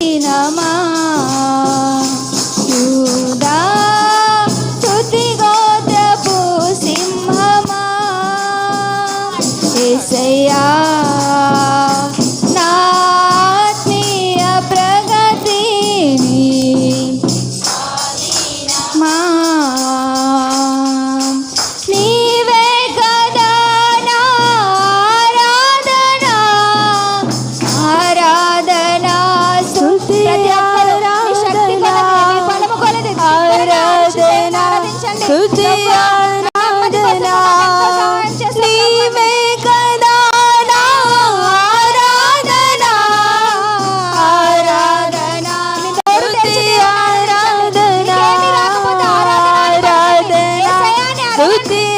你那么我是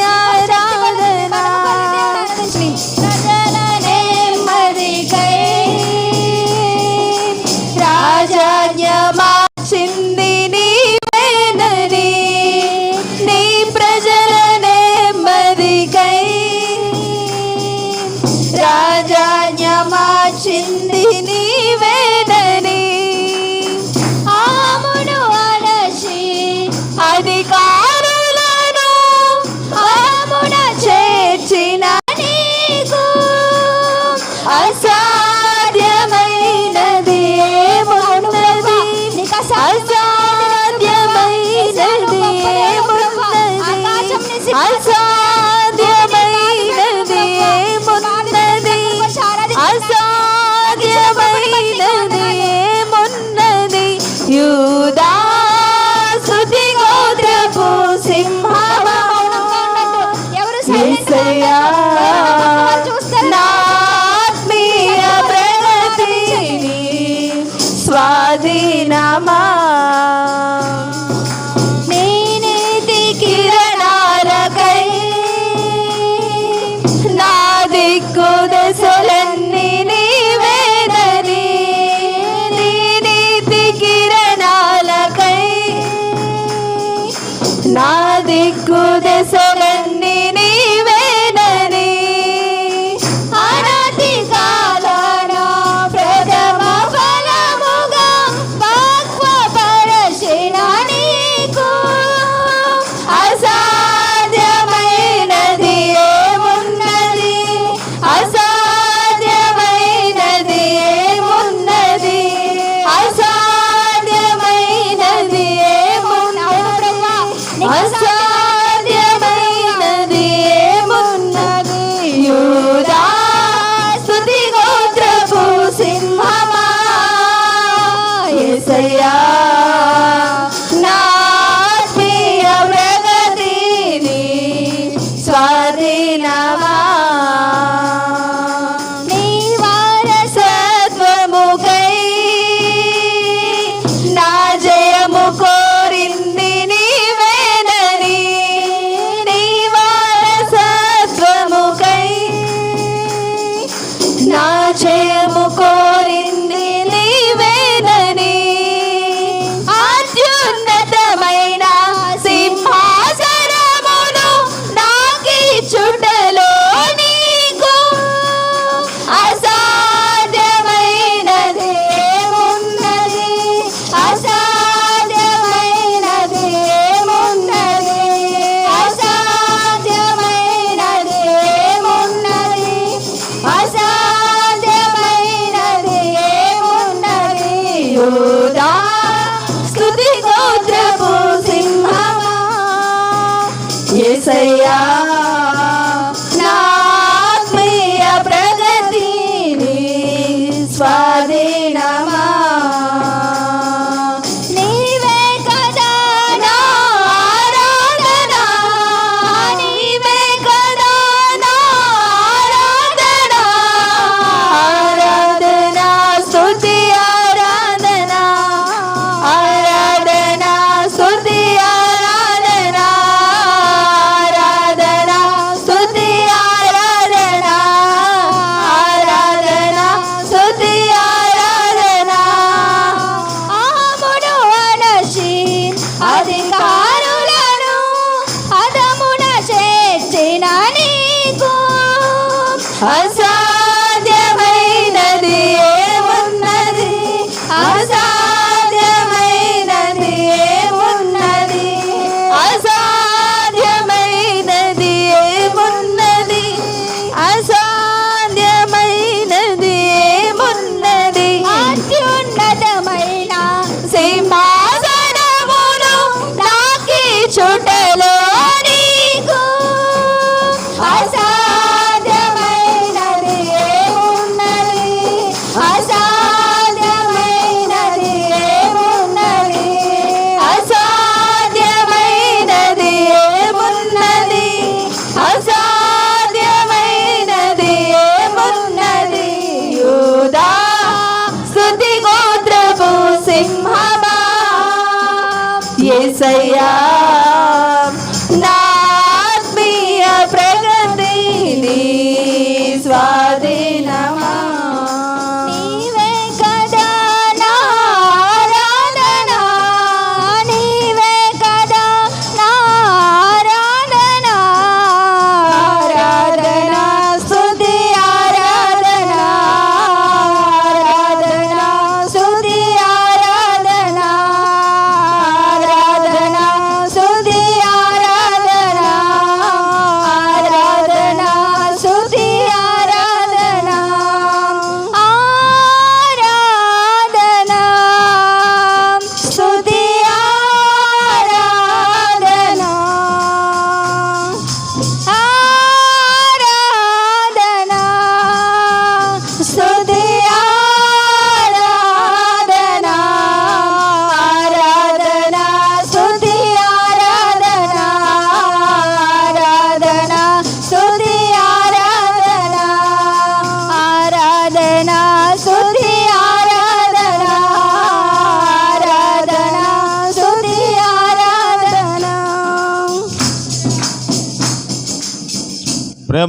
ఏసయ్యా.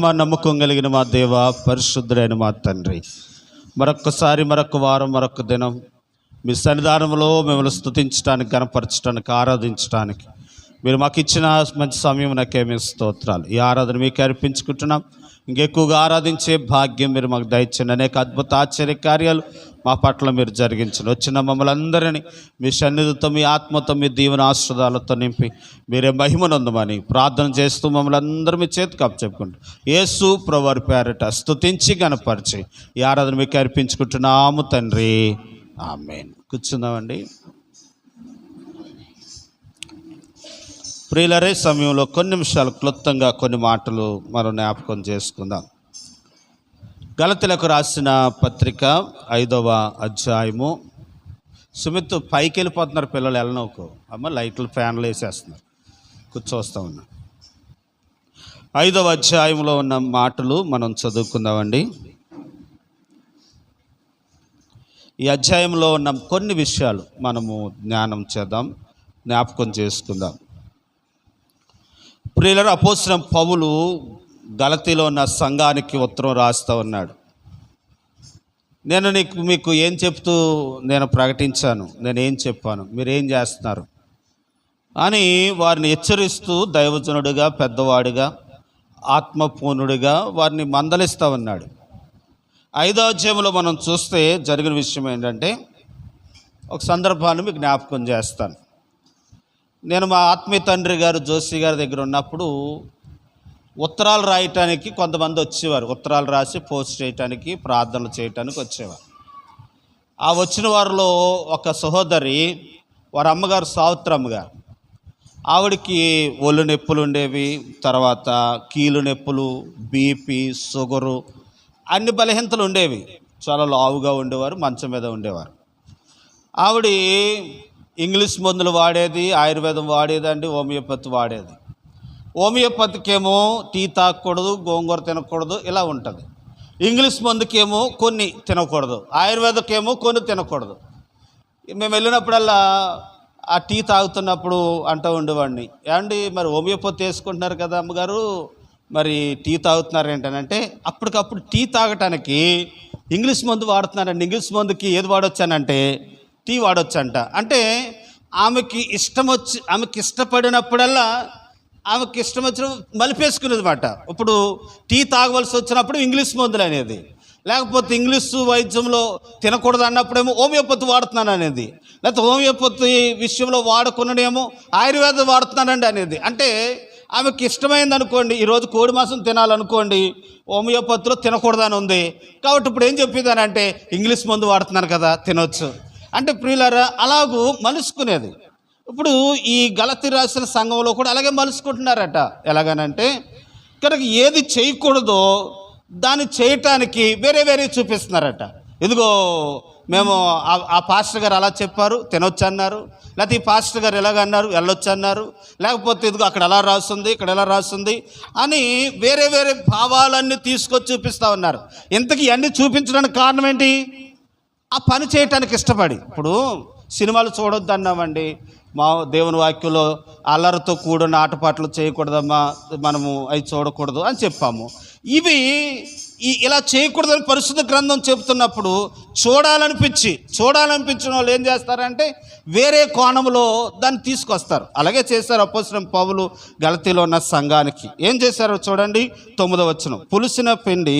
ప్రేమ నమ్మకం కలిగిన మా దేవ పరిశుద్ధుడైన మా తండ్రి. మరొక్కసారి మరొక వారం మరొక దినం మీ సన్నిధానంలో మిమ్మల్ని స్థుతించడానికి గనపరచడానికి ఆరాధించడానికి మీరు మాకు ఇచ్చిన మంచి సమయం నాకేమి స్తోత్రాలు. ఈ ఆరాధన మీకు అర్పించుకుంటున్నాం. ఇంకెక్కువగా ఆరాధించే భాగ్యం మీరు మాకు దయచండి. అనేక అద్భుత ఆశ్చర్య కార్యాలు మా పట్ల మీరు జరిగించండి. వచ్చిన మమ్మల్ని అందరినీ మీ సన్నిధితో మీ ఆత్మతో మీ దీవెన ఆశ్రదాలతో నింపి మీరే మహిమనందమని ప్రార్థన చేస్తూ మమ్మల్ని అందరూ మీ చేతికి అప్పచెప్పుకుంటూ యేసు ప్రవర్ పేరట స్తుతించి గనపరిచి ఈ ఆరాధన మీకు అర్పించుకుంటున్నాము తండ్రి. ఆమె కూర్చుందామండి. ప్రియులరే సమయంలో కొన్ని నిమిషాలు క్లుప్తంగా కొన్ని మాటలు మనం జ్ఞాపకం చేసుకుందాం. గలతులకు రాసిన పత్రిక ఐదవ అధ్యాయము. సుమిత్ పైకి వెళ్ళిపోతున్నారు పిల్లలు వెళ్ళనోకు అమ్మ లైట్లు ఫ్యాన్లు వేసేస్తున్నారు. కూర్చోస్తూ ఉన్నా. ఐదవ అధ్యాయంలో ఉన్న మాటలు మనం చదువుకుందామండి. ఈ అధ్యాయంలో ఉన్న కొన్ని విషయాలు మనము జ్ఞానం చేద్దాం జ్ఞాపకం చేసుకుందాం. ప్రియులరు అపోసిన పౌలు గలతీలో ఉన్న సంఘానికి ఉత్తరం రాస్తూ ఉన్నాడు. నేను నీకు మీకు ఏం చెప్తూ నేను ప్రకటించాను నేను ఏం చెప్పాను మీరేం చేస్తున్నారు? అని వారిని హెచ్చరిస్తూ దైవజనుడిగా పెద్దవాడిగా ఆత్మపూర్ణుడిగా వారిని మందలిస్తూ ఉన్నాడు. ఐదో అధ్యాయంలో మనం చూస్తే జరిగిన విషయం ఏంటంటే ఒక సందర్భాన్ని మీకు జ్ఞాపకం చేస్తాను. నేను మా ఆత్మీయ తండ్రి గారు జోషి గారి దగ్గర ఉన్నప్పుడు ఉత్తరాలు రాయటానికి కొంతమంది వచ్చేవారు. ఉత్తరాలు రాసి పోస్ట్ చేయటానికి ప్రార్థనలు చేయటానికి వచ్చేవారు. ఆ వచ్చిన వారిలో ఒక సహోదరి వారి అమ్మగారు సావిత్రమ్మ గారు. ఆవిడకి ఒళ్ళు నొప్పులు ఉండేవి తర్వాత కీలు నొప్పులు బీపీ షుగరు అన్ని బలహీనతలు ఉండేవి. చాలా లావుగా ఉండేవారు మంచం మీద ఉండేవారు. ఆవిడ ఇంగ్లీష్ మందులు వాడేది ఆయుర్వేదం వాడేదండి హోమియోపతి వాడేది. హోమియోపతికేమో టీ తాగకూడదు గోంగూర తినకూడదు ఇలా ఉంటుంది. ఇంగ్లీష్ మందుకేమో కొన్ని తినకూడదు ఆయుర్వేదకేమో కొన్ని తినకూడదు. మేము వెళ్ళినప్పుడల్లా ఆ టీ తాగుతున్నప్పుడు అంటూ ఉండేవాడిని ఏమండి మరి హోమియోపతి వేసుకుంటున్నారు కదా అమ్మగారు మరి టీ తాగుతున్నారు ఏంటనంటే అప్పటికప్పుడు టీ తాగటానికి ఇంగ్లీష్ మందు వాడుతున్నారండి. ఇంగ్లీష్ మందుకి ఏది వాడొచ్చానంటే టీ వాడొచ్చంట. అంటే ఆమెకి ఇష్టం వచ్చి ఆమెకి ఇష్టపడినప్పుడల్లా ఆమెకి ఇష్టం వచ్చిన మలిపేసుకునేది మాట ఇప్పుడు టీ తాగవలసి వచ్చినప్పుడు ఇంగ్లీష్ మందులు అనేది లేకపోతే ఇంగ్లీషు వైద్యంలో తినకూడదు అన్నప్పుడేమో హోమియోపతి వాడుతున్నాను అనేది లేకపోతే హోమియోపతి విషయంలో వాడుకున్నడేమో ఆయుర్వేదం వాడుతున్నానండి అనేది. అంటే ఆమెకి ఇష్టమైంది అనుకోండి ఈరోజు కోడి మాంసం తినాలనుకోండి హోమియోపతిలో తినకూడదని ఉంది కాబట్టి ఇప్పుడు ఏం చెప్పేదానంటే ఇంగ్లీష్ మందు వాడుతున్నాను కదా తినొచ్చు. అంటే ప్రియులరా అలాగూ మలుసుకునేది ఇప్పుడు ఈ గలతి రాసిన సంఘంలో కూడా అలాగే మలుసుకుంటున్నారట ఎలాగనంటే కనుక ఏది చేయకూడదో దాన్ని చేయటానికి వేరే వేరే చూపిస్తున్నారట. ఇదిగో మేము ఆ- ఆ పాస్టర్ గారు అలా చెప్పారు తినొచ్చు అన్నారు లేకపోతే ఈ పాస్టర్ గారు ఎలాగన్నారు వెళ్ళొచ్చు అన్నారు లేకపోతే ఇదిగో అక్కడ ఎలా రాస్తుంది ఇక్కడ ఎలా రాస్తుంది అని వేరే వేరే భావాలన్నీ తీసుకొచ్చి చూపిస్తూ ఉన్నారు. ఇంతకీ అన్నీ చూపించడానికి కారణం ఏంటి? ఆ పని చేయటానికి ఇష్టపడి. ఇప్పుడు సినిమాలు చూడొద్దు అన్నామండి. మా దేవుని వాక్యంలో అల్లరితో కూడిన ఆటపాటలు చేయకూడదమ్మా మనము అవి చూడకూడదు అని చెప్పాము. ఇవి ఇలా చేయకూడదని పరిశుద్ధ గ్రంథం చెబుతున్నప్పుడు చూడాలనిపించి చూడాలనిపించిన వాళ్ళు ఏం చేస్తారంటే వేరే కోణంలో దాన్ని తీసుకొస్తారు. అలాగే చేశారు అపోసరం పౌలు గలతీలో ఉన్న సంఘానికి. ఏం చేశారో చూడండి తొమ్మిదో వచ్చిన పులిసిన పిండి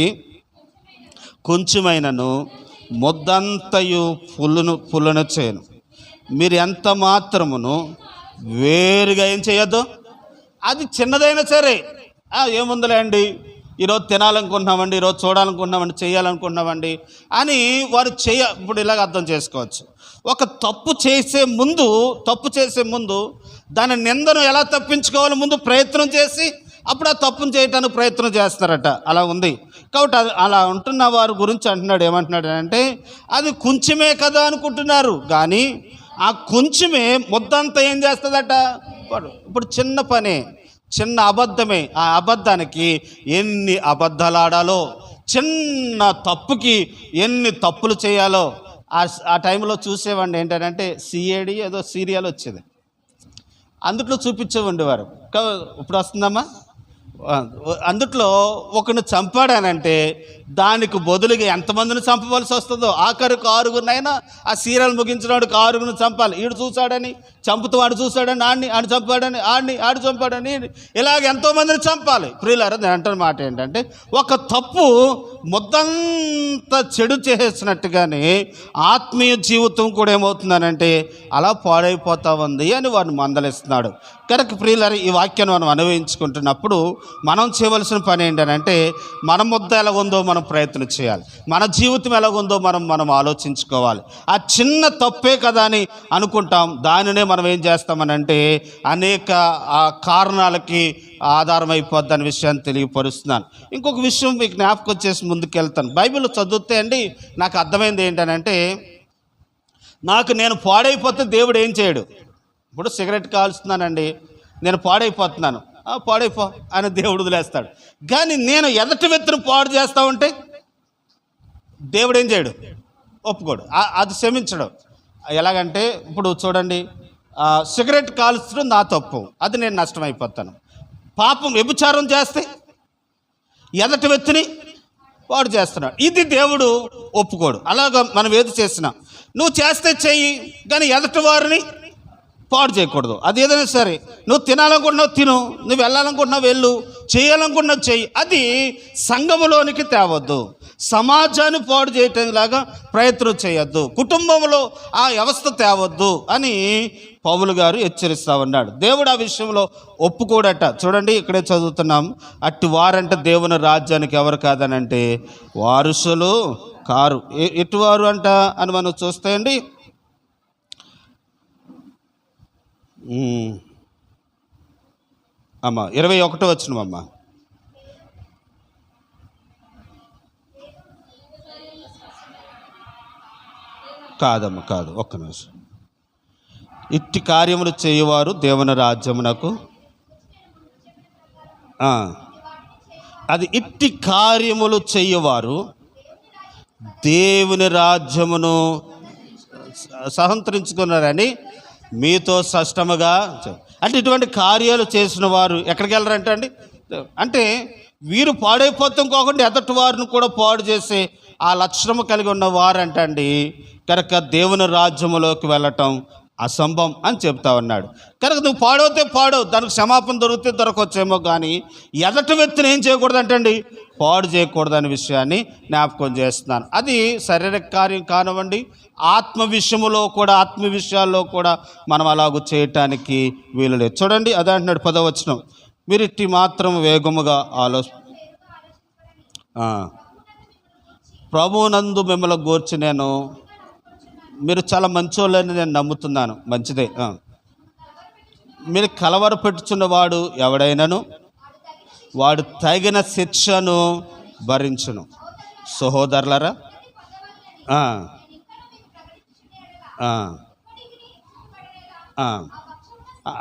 కొంచెమైనను ముద్దంతయు పుల్లును పుల్లును చేయను మీరు ఎంత మాత్రమును వేరుగా ఏం చేయొద్దు? అది చిన్నదైనా సరే. ఏముందిలే అండి ఈరోజు తినాలనుకుంటున్నామండి ఈరోజు చూడాలనుకుంటున్నామండి చేయాలనుకుంటున్నామండి అని వారు చేయ ఇప్పుడు ఇలాగ అర్థం చేసుకోవచ్చు. ఒక తప్పు చేసే ముందు తప్పు చేసే ముందు దాని నిందను ఎలా తప్పించుకోవాలో ముందు ప్రయత్నం చేసి అప్పుడు ఆ తప్పును చేయటానికి ప్రయత్నం చేస్తారట. అలా ఉంది. కాబట్టి అది అలా ఉంటున్న వారి గురించి అంటున్నాడు. ఏమంటున్నాడు అంటే అది కొంచెమే కదా అనుకుంటున్నారు. కానీ ఆ కొంచెమే ముద్దంతా ఏం చేస్తుందట? ఇప్పుడు చిన్న పనే చిన్న అబద్ధమే. ఆ అబద్ధానికి ఎన్ని అబద్ధాలు ఆడాలో చిన్న తప్పుకి ఎన్ని తప్పులు చేయాలో ఆ ఆ టైంలో చూసేవాడిని ఏంటంటే సిఏడి ఏదో సీరియల్ వచ్చేది. అందుట్లో చూపించేవండి వారు. కా- ఇప్పుడు వస్తుందమ్మా. అందుట్లో ఒకను చంపాడానంటే దానికి బదులుగా ఎంతమందిని చంపవలసి వస్తుందో? ఆఖరికి ఆరుగురినైనా ఆ సీరియల్ ముగించినవాడికి ఆరుగురిని చంపాలి. ఈడు చూశాడని చంపుతూ వాడు చూశాడని ఆడిని ఆడు చంపాడని ఆడిని ఆడు చంపాడని ఇలాగ ఎంతోమందిని చంపాలి. ప్రియులారా నేను అంటున్న మాట ఏంటంటే ఒక తప్పు మొత్తంత చెడు చేసేసినట్టుగానే ఆత్మీయ జీవితం కూడా ఏమవుతుందనంటే అలా పాడైపోతా ఉంది అని వాడిని మందలిస్తున్నాడు. కనుక ప్రియులారా ఈ వాక్యాన్ని మనం అనుభవించుకుంటున్నప్పుడు మనం చేయవలసిన పని ఏంటంటే మన ముద్ద ఎలా ఉందో మనం ప్రయత్నం చేయాలి. మన జీవితం ఎలాగుందో మనం మనం ఆలోచించుకోవాలి. ఆ చిన్న తప్పే కదా అని అనుకుంటాం. దానినే మనం ఏం చేస్తామనంటే అనేక ఆ కారణాలకి ఆధారం అయిపోద్ది అనే విషయాన్ని తెలియపరుస్తున్నాను. ఇంకొక విషయం మీకు జ్ఞాపకం వచ్చేసి ముందుకెళ్తాను. బైబిల్ చదివితే అండి నాకు అర్థమైంది ఏంటనంటే నాకు నేను పాడైపోతే దేవుడు ఏం చేయడు. ఇప్పుడు సిగరెట్ కాల్స్తున్నానండి. నేను పాడైపోతున్నాను. పాడైపో. అని దేవుడు వదిలేస్తాడు. కానీ నేను ఎదటి వ్యక్తిని పాడు చేస్తా ఉంటే దేవుడు ఏం చేయడు? ఒప్పుకోడు. అది క్షమించడు. ఎలాగంటే ఇప్పుడు చూడండి సిగరెట్ కాల్చడం నా తప్పు. అది నేను నష్టమైపోతాను. పాపం వ్యభిచారం చేస్తే ఎదటి వ్యక్తిని వాడు చేస్తున్నాడు. ఇది దేవుడు ఒప్పుకోడు. అలాగ మనం ఏది చేసినా నువ్వు చేస్తే చెయ్యి కానీ ఎదటి వారిని పాడు చేయకూడదు. అది ఏదైనా సరే. నువ్వు తినాలనుకుంటున్నావు తిను. నువ్వు వెళ్ళాలనుకుంటున్నావు వెళ్ళు. చేయాలనుకుంటున్నావు చెయ్యి. అది సంఘములోనికి తేవద్దు. సమాజాన్ని పాడు చేయటం లాగా ప్రయత్నం చేయొద్దు. కుటుంబంలో ఆ వ్యవస్థ తేవద్దు అని పౌలు గారు హెచ్చరిస్తా ఉన్నాడు. దేవుడు ఆ విషయంలో ఒప్పుకోడట. చూడండి ఇక్కడే చదువుతున్నాం. అట్టి వారంటే దేవుని రాజ్యానికి ఎవరు కాదనంటే వారసులు కారు. ఎటువారు అంట? అని మనం చూస్తే అండి ఉమ్. అమ్మ ఇరవై ఒకటో వచ్చినమ్మా కాదమ్మ కాదు ఒక్క నిమిషం. ఇట్టి కార్యములు చేయువారు దేవుని రాజ్యమునకు. అది ఇట్టి కార్యములు చేయువారు దేవుని రాజ్యమును సహంతరించుకున్నారని మీతో స్పష్టముగా అంటే ఇటువంటి కార్యాలు చేసిన వారు ఎక్కడికి వెళ్ళరంటే అండి? అంటే వీరు పాడైపోతాం కాకుండా ఎదటి వారిని కూడా పాడు చేసే ఆ లక్షణము కలిగి ఉన్న వారంటండి. కనుక దేవుని రాజ్యములోకి వెళ్ళటం అసంభవం అని చెప్తా ఉన్నాడు. కనుక నువ్వు పాడవుతే పాడవు దానికి క్షమాపణ దొరికితే దొరకవచ్చేమో కానీ ఎదటి వ్యక్తిని ఏం చేయకూడదంటండి? పాడు చేయకూడదనే విషయాన్ని జ్ఞాపకం చేస్తున్నాను. అది శారీరక కార్యం కానివ్వండి ఆత్మ విషయములో కూడా ఆత్మ విషయాల్లో కూడా మనం అలాగూ చేయటానికి వీలు లేదు. చూడండి అదే అంటున్నాడు పదవచనం. మీరు ఇట్టి మాత్రం వేగముగా ఆలో ప్రభునందు మిమ్మల్ని గూర్చి నేను మీరు చాలా మంచోళ్ళని నేను నమ్ముతున్నాను. మంచిదే. మీరు కలవర పెట్టుచున్నవాడు ఎవడైనాను? వాడు తగిన శిక్షను భరించును. సహోదరులరా ఆ.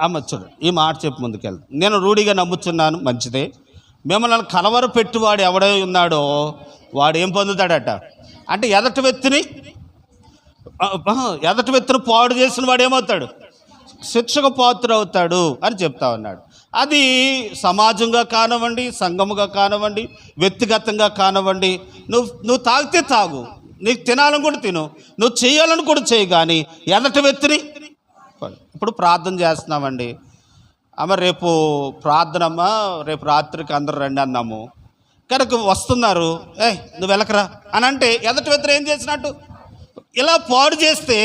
అమ్మ చూడు ఈ మాట చెప్పు ముందుకెళ్ళి. నేను రూఢిగా నమ్ముతున్నాను మంచిదే. మిమ్మల్ని కలవర పెట్టువాడు ఎవడై ఉన్నాడో వాడు ఏం పొందుతాడట? అంటే ఎదటి వ్యక్తిని ఎదటి వ్యక్తిని పాడు చేసిన వాడు ఏమవుతాడు? శిక్షకు పాత్ర అవుతాడు అని చెప్తా ఉన్నాడు. అది సమాజంగా కానివ్వండి సంఘముగా కానివ్వండి వ్యక్తిగతంగా కానివ్వండి నువ్వు నువ్వు తాగితే తాగు నీకు తినాలని కూడా తిను నువ్వు చేయాలని కూడా చేయి కానీ ఎదటి వ్యక్తిని? ఇప్పుడు ప్రార్థన చేస్తున్నామండి. అమ్మ రేపు ప్రార్థనమ్మ రేపు రాత్రికి అందరూ రండి అన్నాము. కనుక వస్తున్నారు. ఏ నువ్వు వెళ్ళకరా? అని అంటే ఎదటి వ్యక్తి ఏం చేసినట్టు? ఇలా పాడు చేస్తే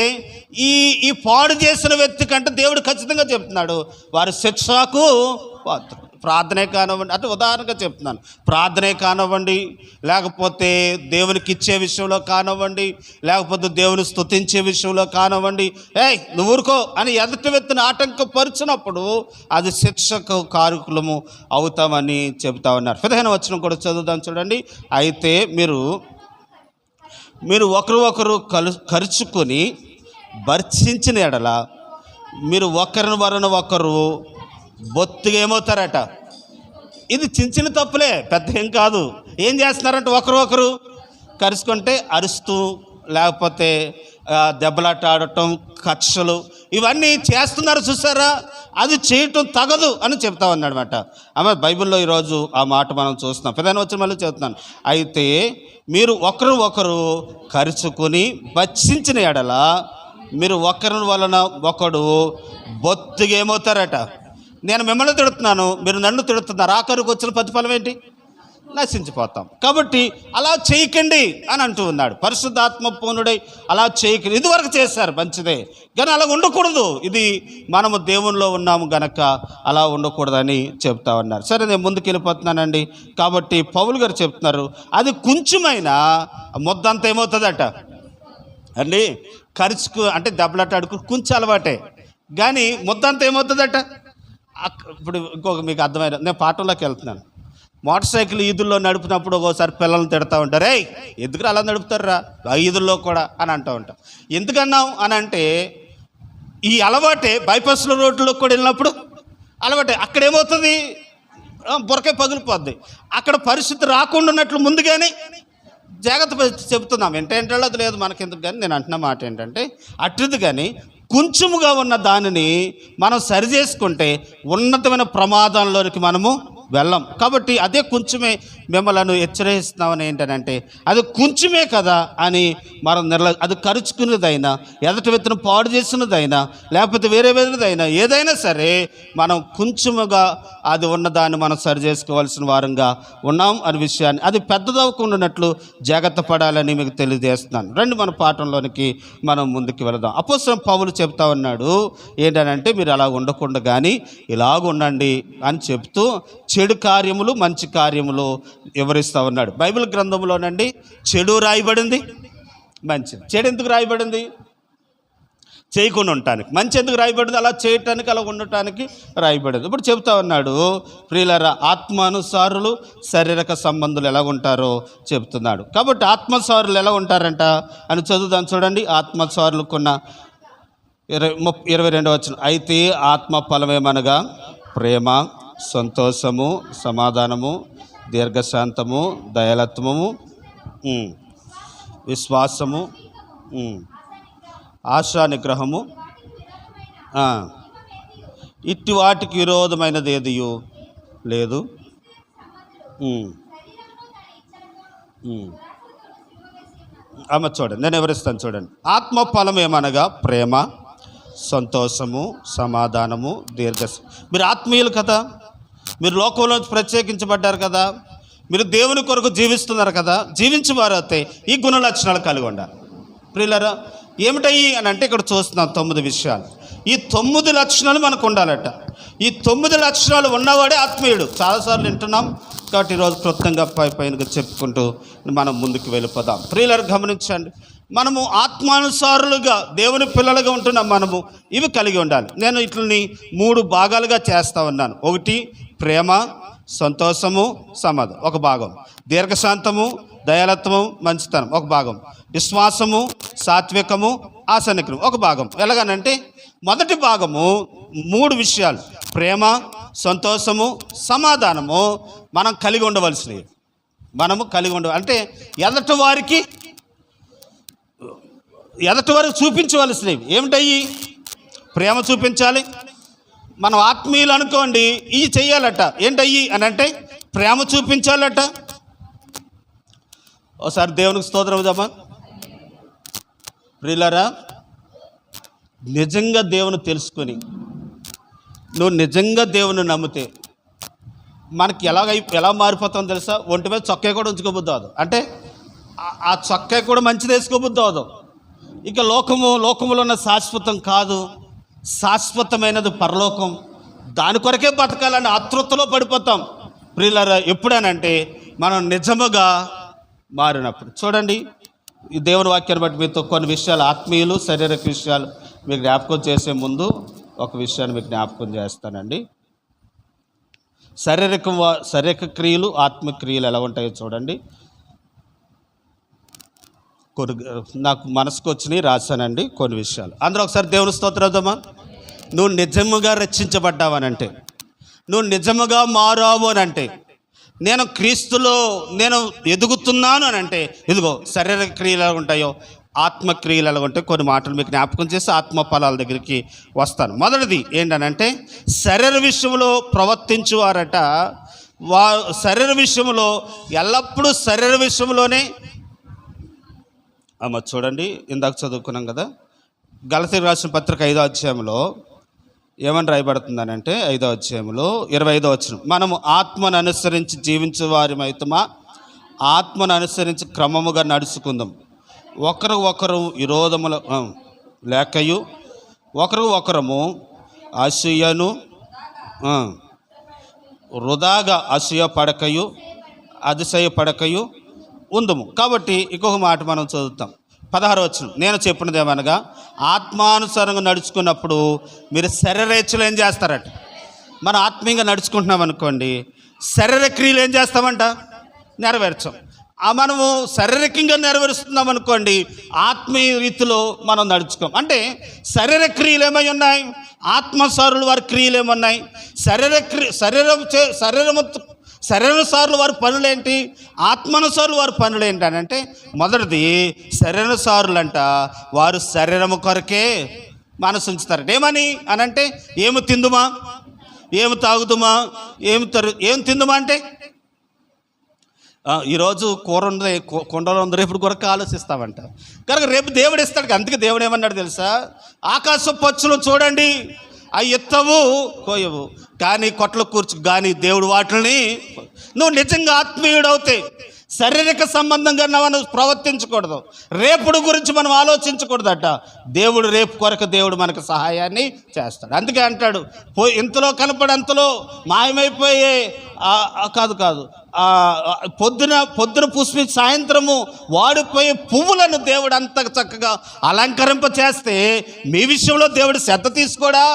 ఈ ఈ పాడు చేసిన వ్యక్తి కంటే దేవుడు ఖచ్చితంగా చెప్తున్నాడు వారి శిక్షకు పాత్ర ప్రార్థనే కానివ్వండి అంటే ఉదాహరణగా చెప్తున్నాను ప్రార్థనే కానివ్వండి లేకపోతే దేవునికి ఇచ్చే విషయంలో కానివ్వండి లేకపోతే దేవుని స్తుతించే విషయంలో కానివ్వండి ఏయ్ నువ్వు ఊరుకో అని ఎదుటి వ్యక్తిని ఆటంకపరిచినప్పుడు అది శిక్షకు కారుకులము అవుతామని చెబుతా ఉన్నారు. పదిహేను వచ్చిన కూడా చదువుదాం చూడండి. అయితే మీరు మీరు ఒకరు ఒకరు కలు ఖర్చుకొని భర్చించిన ఎడల మీరు ఒకరిని వరన ఒకరు బొత్తుగా ఏమవుతారట? ఇది చిన్న చిన్న తప్పులే పెద్ద ఏం కాదు. ఏం చేస్తున్నారంటే ఒకరు ఒకరు? కరుచుకుంటే అరుస్తూ లేకపోతే దెబ్బలాట ఆడటం కక్షలు ఇవన్నీ చేస్తున్నారు చూసారా? అది చేయటం తగదు అని చెప్తా ఉన్నాడనమాట ఆమె బైబిల్లో ఈరోజు ఆ మాట మనం చూస్తున్నాం. ప్రధాన వచ్చిన మళ్ళీ చెప్తున్నాను. అయితే మీరు ఒకరు ఒకరు కరుచుకుని భక్షించిన ఎడల మీరు ఒకరి వలన ఒకడు బొత్తుగా ఏమవుతారట? నేను మిమ్మల్ని తిడుతున్నాను మీరు నన్ను తిడుతున్నారు. ఆఖరికి వచ్చిన ప్రతిఫలం ఏంటి? నశించిపోతాం. కాబట్టి అలా చేయకండి అని అంటూ ఉన్నాడు. పరిశుద్ధాత్మ పూనుడై అలా చేయకండి. ఇదివరకు చేశారు మంచిదే. కానీ అలా ఉండకూడదు. ఇది మనము దేవునిలో ఉన్నాము గనక అలా ఉండకూడదని చెప్తా ఉన్నారు. సరే నేను ముందుకు వెళ్ళిపోతున్నానండి. కాబట్టి పౌలు గారు చెప్తున్నారు అది కొంచెమైనా ముద్దంతా ఏమవుతుందట? అండి ఖర్చుకు అంటే దెబ్బలాటాడుకు కొంచెం అలవాటే. కానీ ముద్దంతా ఏమవుతుందట? ఇప్పుడు ఇంకొక మీకు అర్థమైన నేను పాఠంలోకి వెళ్తున్నాను. మోటార్ సైకిల్ ఈదుల్లో నడిపినప్పుడు ఒక్కోసారి పిల్లల్ని తిడతా ఉంటారు ఏయ్ ఎందుకు అలా నడుపుతారా ఈదుల్లో కూడా అని అంటూ ఉంటాం. ఎందుకన్నాం అని అంటే ఈ అలవాటే బైపాస్లో రోడ్లో కూడా వెళ్ళినప్పుడు అలవాటే. అక్కడేమవుతుంది? బురకే పగిలిపోద్ది. అక్కడ పరిస్థితి రాకుండా ఉన్నట్లు ముందుగానే జాగ్రత్త చెబుతున్నాం. ఏంటంటే అది లేదు మనకెందుకు కానీ నేను అంటున్న మాట ఏంటంటే అట్టిది కానీ కొంచెముగా ఉన్న దానిని మనం సరి చేసుకుంటే ఉన్నతమైన ప్రమాదంలోనికి మనము వెళ్ళం. కాబట్టి అదే కొంచెమే మిమ్మల్ని హెచ్చరిస్తున్నామని ఏంటనంటే అది కొంచెమే కదా అని మనం నిర్ల అది ఖర్చుకునేదైనా ఎదటి విత్తనం పాడు చేసినదైనా లేకపోతే వేరే వేరేదైనా ఏదైనా సరే మనం కొంచెముగా అది ఉన్నదాన్ని మనం సరి చేసుకోవాల్సిన వారంగా ఉన్నాం అనే విషయాన్ని అది పెద్దదవకుండానట్లు జాగ్రత్త పడాలని మీకు తెలియజేస్తున్నాను. రండి మన పాఠంలోనికి మనం ముందుకు వెళదాం. అపోసరం పౌలు చెప్తా ఉన్నాడు ఏంటనంటే మీరు అలా ఉండకుండా కానీ ఇలాగ ఉండండి అని చెప్తూ చెడు కార్యములు మంచి కార్యములు వివరిస్తూ ఉన్నాడు. బైబిల్ గ్రంథంలోనండి చెడు రాయబడింది మంచిది చెడు ఎందుకు రాయబడింది? చేయకుండా ఉండటానికి. మంచి ఎందుకు రాయబడింది? అలా చేయటానికి అలా ఉండటానికి రాయబడింది. ఇప్పుడు చెబుతా ఉన్నాడు ప్రియులరా ఆత్మానుసారులు శారీరక సంబంధులు ఎలా ఉంటారో చెప్తున్నాడు కాబట్టి ఆత్మసారులు ఎలా ఉంటారంట? అని చదువుదాం చూడండి. ఆత్మసారులకున్న ఇరవై ముప్ ఇరవై రెండవ వచ్చిన అయితే ఆత్మ ఫలమేమనగా? ప్రేమ. సంతోషము సమాధానము దీర్ఘశాంతము దయలత్వము విశ్వాసము ఆశా నిగ్రహము ఇట్టి వాటికి విరోధమైనది ఏదియు? లేదు. అమ్మ చూడండి నేను వివరిస్తాను చూడండి. ఆత్మఫలం ఏమనగా? ప్రేమ సంతోషము సమాధానము దీర్ఘ మీరు ఆత్మీయులు కదా? మీరు లోకంలో ప్రత్యేకించబడ్డారు కదా. మీరు దేవుని కొరకు జీవిస్తున్నారు కదా. జీవించేవారు అయితే ఈ గుణ లక్షణాలు కలిగి ఉండాలి ప్రియులరా ఏమిటయ్యి అని అంటే ఇక్కడ చూస్తున్నాం తొమ్మిది విషయాలు. ఈ తొమ్మిది లక్షణాలు మనకు ఉండాలట. ఈ తొమ్మిది లక్షణాలు ఉన్నవాడే ఆత్మీయుడు. చాలాసార్లు వింటున్నాం. కాబట్టి ఈరోజు క్లుప్తంగా పై పైన చెప్పుకుంటూ మనం ముందుకు వెళ్ళిపోదాం. ప్రియులరు గమనించండి. మనము ఆత్మానుసారులుగా దేవుని పిల్లలుగా ఉంటున్నాం మనము. ఇవి కలిగి ఉండాలి. నేను ఇట్లని మూడు భాగాలుగా చేస్తా ఉన్నాను. ఒకటి ప్రేమ సంతోషము సమాధం. ఒక భాగం. దీర్ఘశాంతము దయాలత్వము మంచితనం. ఒక భాగం. విశ్వాసము సాత్వికము ఆసనికరం ఒక భాగం. ఎలాగనంటే మొదటి భాగము మూడు విషయాలు. ప్రేమ సంతోషము సమాధానము మనం కలిగి ఉండవలసినవి. మనము కలిగి ఉండ అంటే ఎదటి వారికి ఎదటి వారికి చూపించవలసినవి. ఏమిటయ్యి? ప్రేమ చూపించాలి. మనం ఆత్మీయులు అనుకోండి ఇవి చెయ్యాలట. ఏంటయ్యి అని అంటే ప్రేమ చూపించాలట. ఒకసారి దేవునికి స్తోత్రం అవుదామా ప్రియులారా నిజంగా దేవుని తెలుసుకొని నువ్వు నిజంగా దేవుని నమ్మితే మనకి ఎలాగై ఎలా మారిపోతాం తెలుసా? ఒంటి మీద చొక్కా కూడా ఉంచుకోబుద్ది అవదు అంటే ఆ- చొక్కే కూడా మంచిది వేసుకోబుద్ది అవదు ఇక లోకము లోకములో ఉన్న శాశ్వతం కాదు. శాశ్వతమైనది పరలోకం. దాని కొరకే బతకాలని ఆతృతలో పడిపోతాం. ప్రియులరా ఎప్పుడనంటే మనం నిజముగా మారినప్పుడు. చూడండి ఈ దేవుని వాక్యాన్ని బట్టి మీతో కొన్ని విషయాలు ఆత్మీయులు శారీరక విషయాలు మీకు జ్ఞాపకం చేసే ముందు ఒక విషయాన్ని మీకు జ్ఞాపకం చేస్తానండి. శారీరక వా- శారీరక క్రియలు ఆత్మక్రియలు ఎలా ఉంటాయో చూడండి. కొన్ని నాకు మనసుకు వచ్చినాయి రాశానండి కొన్ని విషయాలు. అందరూ ఒకసారి దేవుని స్తోత్రదమ్మా నువ్వు నిజముగా రక్షించబడ్డావనంటే నువ్వు నిజముగా మారావు అని అంటే నేను క్రీస్తులో నేను ఎదుగుతున్నాను అని అంటే ఇదిగో శరీర క్రియలు ఎలా ఉంటాయో ఆత్మక్రియలు ఎలా ఉంటాయి కొన్ని మాటలు మీకు జ్ఞాపకం చేసి ఆత్మ ఫలాల దగ్గరికి వస్తాను. మొదటిది ఏంటనంటే శరీర విషయంలో ప్రవర్తించువారట. వా శరీర విషయంలో ఎల్లప్పుడూ శరీర విషయంలోనే అమ్మ చూడండి ఇందాక చదువుకున్నాం కదా. గలతి రాసిన పత్రిక ఐదో అధ్యాయంలో ఏమని రాయబడుతుందని అంటే ఐదో అధ్యాయంలో ఇరవై ఐదో వచ్చిన మనము ఆత్మను అనుసరించి జీవించే వారిమైతమా ఆత్మను అనుసరించి క్రమముగా నడుచుకుందాం. ఒకరు ఒకరు విరోధముల లేకయు. ఒకరు ఒకరము అసూయను వృధాగా అసూయ పడకయు అతిశయ పడకయు ఉందము. కాబట్టి ఇంకొక మాట మనం చదువుతాం. పదహారు వచ్చిన నేను చెప్పినది ఏమనగా ఆత్మానుసారంగా నడుచుకున్నప్పుడు మీరు శరీరేచ్ఛలు ఏం చేస్తారట? మనం ఆత్మీయంగా నడుచుకుంటున్నాం అనుకోండి శరీర క్రియలు ఏం చేస్తామంట? నెరవేర్చాం. ఆ మనము శారీరకంగా నెరవేరుస్తున్నాం అనుకోండి ఆత్మీయ రీతిలో మనం నడుచుకోం. అంటే శరీర క్రియలు ఏమై ఉన్నాయి? ఆత్మసారులు వారి క్రియలు ఏమున్నాయి? శరీర క్రియ శరీరం చే శరీరము శరీరసారులు వారి పనులేంటి? ఆత్మానుసారులు వారి పనులు ఏంటనంటే మొదటిది శరీరసారులు అంట వారు శరీరము కొరకే మనసు ఉంచుతారట ఏమని అనంటే ఏమి తిందుమా? ఏమి తాగుదుమా? ఏమి తరు ఏం తిందుమా అంటే? ఈరోజు కూర ఉంది కొండలో కుండలో ఉంది రేపు కొరకు ఆలోచిస్తామంట. కనుక రేపు దేవుడు ఇస్తాడు. అందుకే దేవుడు ఏమన్నాడు తెలుసా? ఆకాశ పచ్చులు చూడండి అవి ఎత్తవు కోయవు కానీ కొట్ల కూర్చు కానీ దేవుడు వాటిని నువ్వు నిజంగా ఆత్మీయుడవుతే శారీరక సంబంధంగా మనం ప్రవర్తించకూడదు. రేపుడు గురించి మనం ఆలోచించకూడదట. దేవుడు రేపు కొరకు దేవుడు మనకు సహాయాన్ని చేస్తాడు. అందుకే అంటాడు పో ఇంతలో కనపడంతలో మాయమైపోయే కాదు కాదు. పొద్దున పొద్దున పుష్పి సాయంత్రము వాడిపోయే పువ్వులను దేవుడు అంత చక్కగా అలంకరింప చేస్తే మీ విషయంలో దేవుడు శ్రద్ధ తీసుకోడా?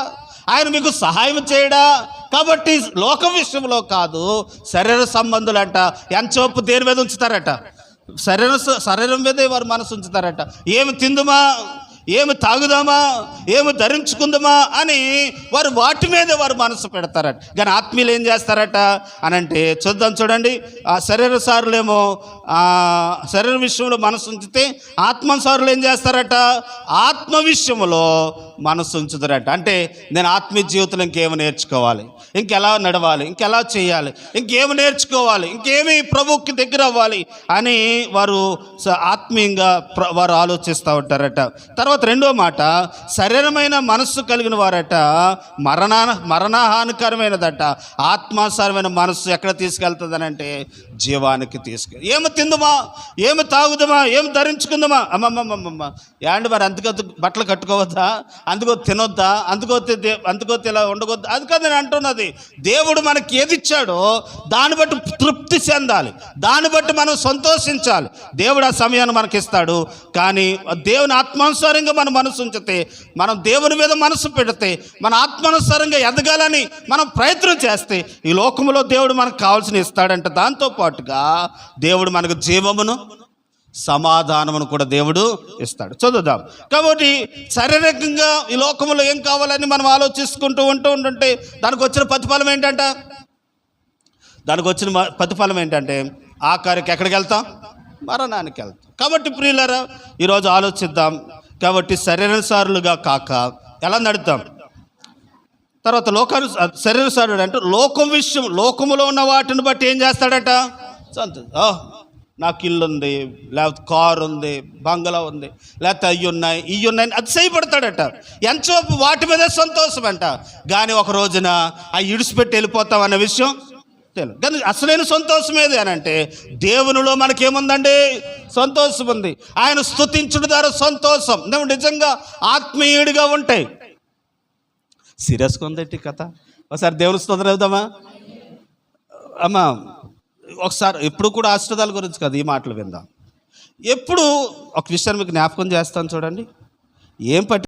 ఆయన మీకు సహాయం చేయడా? కాబట్టి లోక విషయంలో కాదు శరీర సంబంధులంట ఎంచోపు దేని మీద ఉంచుతారట? శరీర శరీరం మీదే వారు మనసు ఉంచుతారట. ఏమి తిందుమా? ఏమి తాగుదామా? ఏమి ధరించుకుందామా? అని వారు వాటి మీదే వారు మనసు పెడతారట. కానీ ఆత్మీయులు ఏం చేస్తారట? అని అంటే చూద్దాం చూడండి. ఆ శరీర సారులేమో శరీర విషయంలో మనసు ఉంచితే ఆత్మసారులు ఏం చేస్తారట? ఆత్మ విషయంలో మనసు ఉంచుతారట. అంటే నేను ఆత్మీయ జీవితంలో ఇంకేమో నేర్చుకోవాలి? ఇంకెలా నడవాలి ఇంకెలా చేయాలి ఇంకేమి నేర్చుకోవాలి ఇంకేమి ప్రభుకి దగ్గర అవ్వాలి అని వారు ఆత్మీయంగా ప్ర- వారు ఆలోచిస్తూ ఉంటారట. తర్వాత రెండో మాట శరీరమైన మనస్సు కలిగిన వారట మరణా మరణహానికరమైనదట. ఆత్మాసారమైన మనస్సు ఎక్కడ తీసుకెళ్తుందని అంటే జీవానికి తీసుకెళ్ ఏమి తిందుమా ఏమి తాగుదామా ఏమి ధరించుకుందామా అమ్మమ్మమ్మమ్మ. యాండి మరి అందుకో బట్టలు కట్టుకోవద్దా అందుకో తినొద్దా అందుకో అందుకో ఇలా ఉండకూడదు అది కాదు నేను అంటున్నది. దేవుడు మనకి ఏది ఇచ్చాడో దాన్ని బట్టి తృప్తి చెందాలి. దాన్ని బట్టి మనం సంతోషించాలి. దేవుడు ఆ సమయాన్ని మనకిస్తాడు. కానీ దేవుని ఆత్మానుసారంగా మన మనసు ఉంచితే మనం దేవుని మీద మనసు పెడితే మన ఆత్మానుసారంగా ఎదగాలని మనం ప్రయత్నం చేస్తే ఈ లోకంలో దేవుడు మనకు కావాల్సిన ఇస్తాడంటే. దాంతో పాటుగా దేవుడు మనకు జీవమును సమాధానమును కూడా దేవుడు ఇస్తాడు. చదువుదాం. కాబట్టి శారీరకంగా ఈ లోకంలో ఏం కావాలని మనం ఆలోచిస్తుంటూ ఉంటూ ఉంటుంటే దానికి వచ్చిన ప్రతిఫలం ఏంటంట? దానికి వచ్చిన ప్రతిఫలం ఏంటంటే ఆఖరికి ఎక్కడికి వెళ్తాం? మరణానికి వెళ్తాం. కాబట్టి ప్రియులరా ఈరోజు ఆలోచిద్దాం. కాబట్టి శరీరసారులుగా కాక ఎలా నడుతాం తర్వాత లోకాను శరీరసారుడు అంటే లోకం విషయం లోకములో ఉన్న వాటిని బట్టి ఏం చేస్తాడట? సంత నాకు ఇల్లు ఉంది లేకపోతే కారు ఉంది బంగ్లా ఉంది లేకపోతే అయ్యి ఉన్నాయి ఇవి ఉన్నాయి అది చేయబడతాడట. ఎంతో వాటి మీదే సంతోషం అంట కానీ ఒక రోజున ఆ ఇడిచిపెట్టి వెళ్ళిపోతాం అన్న విషయం తెలియదు కానీ అసలైన సంతోషం ఏది అని అంటే దేవునిలో మనకేముందండి? సంతోషం ఉంది ఆయన స్థుతించడం ద్వారా సంతోషం. నువ్వు నిజంగా ఆత్మీయుడిగా ఉంటాయి సీరియస్గా ఉందేంటి కథ. ఒకసారి దేవుని స్తోత్రం అవుదామా అమ్మా ఒకసారి ఎప్పుడు కూడా ఆశ్రదాల గురించి కదా ఈ మాటలు విందాం. ఎప్పుడు ఒక విషయాన్ని మీకు జ్ఞాపకం చేస్తాను చూడండి. ఏం పట్టి